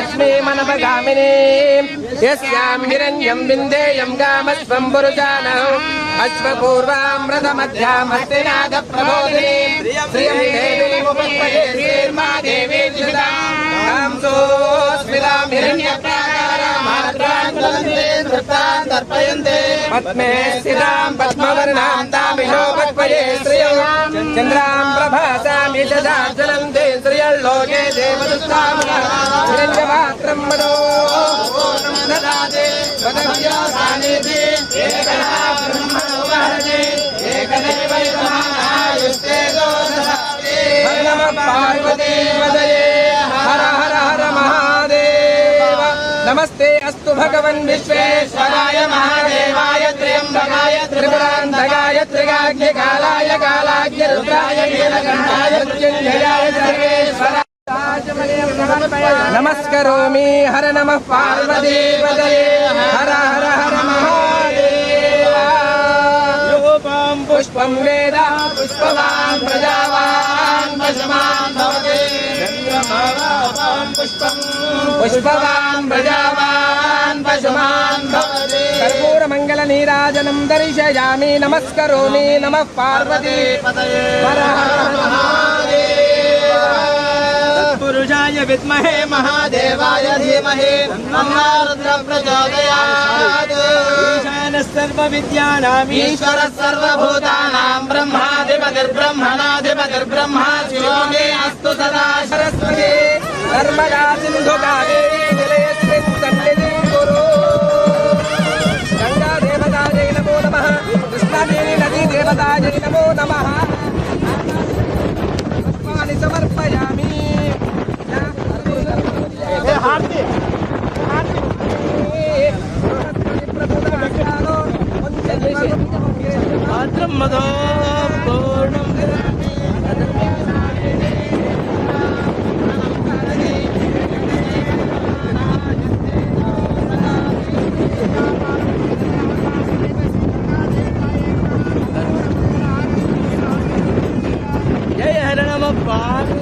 लक्ष्मीमनपगामिनी यस्यां हिरण्यं बिन्देयं गामस्वं पुरुषानः अश्वपूर्वामृतमध्यामस्तिनाथप्रबोधिनी श्रियं देवीमुपस्मये श्रीर्मा देवी जुषदां सोऽस्मितां हिरण्यप्राकारामात्रान्तर्पयन्ते पद्मे स्थितां पद्मवर्णां तामिनो पक्वये श्रियं चन्द्रां प्रभासां यशदार्जनं ते श्रियल्लोके देवदुस्तामनः हिरण्यपात्रं मनो ददाते पदव्यासानेति एकदा ब्रह्मणो वहते एकदैव महायुस्ते दोषदाते हर नमः पार्वती पदये हर हर हर महादेव नमस्ते अस्तु भगवन् विश्वेश्वराय महादेवाय నమస్కరోమి హర నమ పార్వదేవదే హర హర హర మహాదేవాం. పుష్పం వేద పుష్పవాన్ ప్రజావాన్ పశమాన్ భవతే. పుష్పం పుష్పవాన్ ప్రజావాన్ పశమాన్ భవతే. నీరాజనం దర్శయామి నమస్కరోమి నమః పార్వతీ. హర హర पुरुषाय विद्महे महादेवाय धीमहि प्रचोदयात् सर्वविद्यानाम् ईश्वरः सर्वभूतानाम् ब्रह्माधिपतिर्ब्रह्मणाधिपतिर्ब्रह्मा शिवो अस्तु सदा सरस्वती नर्मदा सिन्धु नमो नमः। समर्प மதோ கோணம். ஜெய ஹரணம பாரு